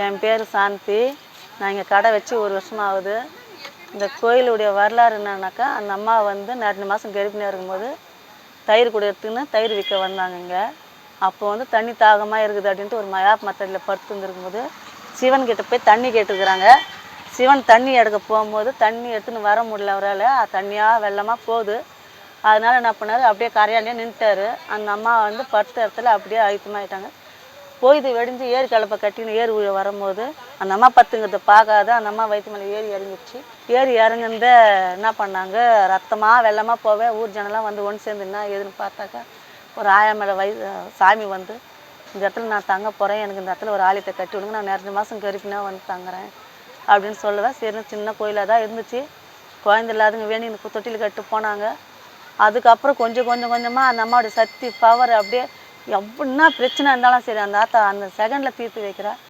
என் பேர் சாந்தி. நான் இங்கே கடை வச்சு ஒரு வருஷம் ஆகுது இந்த கோயிலுடைய வரலாறு என்னன்னாக்கா அந்த அம்மா வந்து ரெண்டு மாதம் கர்ப்பிணியாக இருக்கும்போது தயிர் கூட தயிர் விற்க வந்தாங்க இங்கே. அப்போ வந்து தண்ணி தாகமாக இருக்குது அப்படின்ட்டு ஒரு மயா மத்தடியில் படுத்து வந்துருக்கும்போது சிவன் கிட்ட போய் தண்ணி கேட்டுருக்குறாங்க. சிவன் தண்ணி எடுக்க போகும்போது தண்ணி எடுத்துன்னு வர முடியல அவரால். தண்ணியாக வெள்ளமாக போகுது. அதனால் என்ன பண்ணார்? அப்படியே கரையாலேயே நின்றுட்டாரு அந்த அம்மா வந்து படுத்த இடத்துல அப்படியே அழுத்தமாயிட்டாங்க வெடிஞ்சு ஏரி கலப்பை கட்டின்னு ஏரி உள்ள வரும்போது அந்த அம்மா பத்துங்கிறத பார்க்காத அந்த அம்மா வயிற்று மேலே ஏறி இறங்கிடுச்சு. ஏறி இறங்குனத என்ன பண்ணாங்க? ரத்தமாக வெள்ளமாக போவே ஊர் ஜனெல்லாம் வந்து ஒன்று சேர்ந்து என்ன ஏதுன்னு பார்த்தாக்கா ஒரு ஆயா மேலே வய சாமி வந்து இந்த இடத்துல நான் தங்க போகிறேன் எனக்கு இந்த இடத்துல ஒரு ஆலயத்தை கட்டி விடுங்க நான் நிறைய மாதம் கருப்பினா வந்து தங்குறேன். அப்படின்னு சொல்லுவேன் சரி சின்ன கோயிலாக தான் இருந்துச்சு. குழந்தை இல்லாதவங்க வேணி இந்த தொட்டில் கட்டு போனாங்க. அதுக்கப்புறம் கொஞ்சம் கொஞ்சம் கொஞ்சமாக அந்த அம்மாவோட சக்தி பவர் அப்படியே எப்படின்னா பிரச்சனை இருந்தாலும் சரி அந்த ஆத்தா அந்த செகண்டில் தீர்த்து வைக்கிறா.